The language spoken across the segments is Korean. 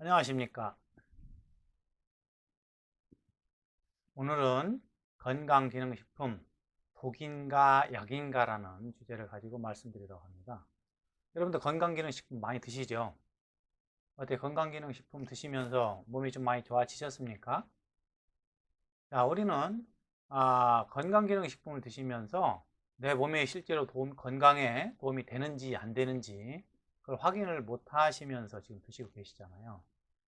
안녕하십니까. 오늘은 건강기능식품 독인가 약인가라는 주제를 가지고 말씀드리려고 합니다. 여러분들 건강기능식품 많이 드시죠? 어때 건강기능식품 드시면서 몸이 좀 많이 좋아지셨습니까? 자, 우리는 아, 건강기능식품을 드시면서 내 몸에 실제로 도움, 건강에 도움이 되는지 안 되는지 그걸 확인을 못 하시면서 지금 드시고 계시잖아요.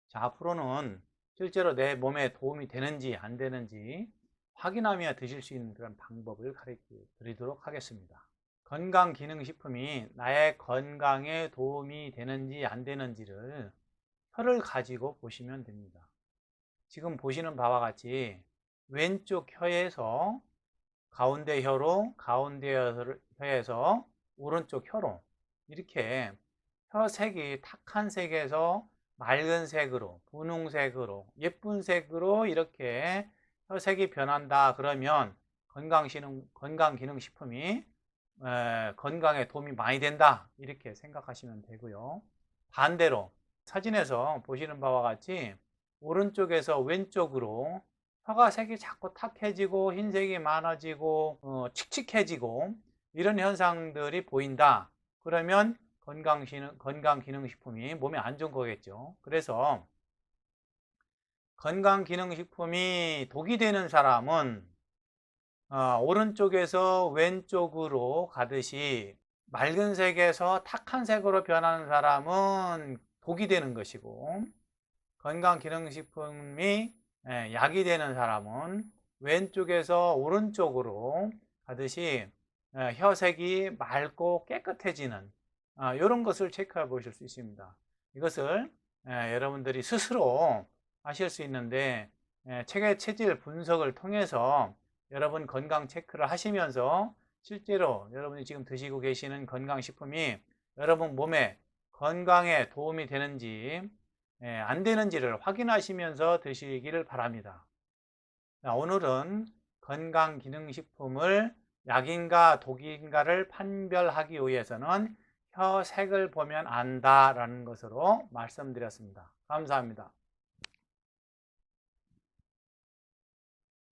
자, 앞으로는 실제로 내 몸에 도움이 되는지 안 되는지 확인하며 드실 수 있는 그런 방법을 가르쳐 드리도록 하겠습니다. 건강기능식품이 나의 건강에 도움이 되는지 안 되는지를 혀를 가지고 보시면 됩니다. 지금 보시는 바와 같이 왼쪽 혀에서 가운데 혀로, 가운데 혀에서 오른쪽 혀로 이렇게 혀 색이 탁한 색에서 맑은 색으로, 분홍색으로, 예쁜 색으로 이렇게 혀색이 변한다 그러면 건강기능, 건강기능식품이 에, 건강에 도움이 많이 된다 이렇게 생각하시면 되고요. 반대로 사진에서 보시는 바와 같이 오른쪽에서 왼쪽으로 혀가 색이 자꾸 탁해지고 흰색이 많아지고 어, 칙칙해지고 이런 현상들이 보인다. 그러면 건강기능, 건강기능식품이 몸에 안 좋은 거겠죠. 그래서 건강기능식품이 독이 되는 사람은 어, 오른쪽에서 왼쪽으로 가듯이 맑은 색에서 탁한 색으로 변하는 사람은 독이 되는 것이고 건강기능식품이 예, 약이 되는 사람은 왼쪽에서 오른쪽으로 가듯이 예, 혀색이 맑고 깨끗해지는 이런 아, 것을 체크해 보실 수 있습니다. 이것을 예, 여러분들이 스스로 하실 수 있는데 체계 체질 분석을 통해서 여러분 건강 체크를 하시면서 실제로 여러분이 지금 드시고 계시는 건강식품이 여러분 몸에 건강에 도움이 되는지 안 되는지를 확인하시면서 드시기를 바랍니다. 오늘은 건강기능식품을 약인가 독인가를 판별하기 위해서는 혀색을 보면 안다라는 것으로 말씀드렸습니다. 감사합니다.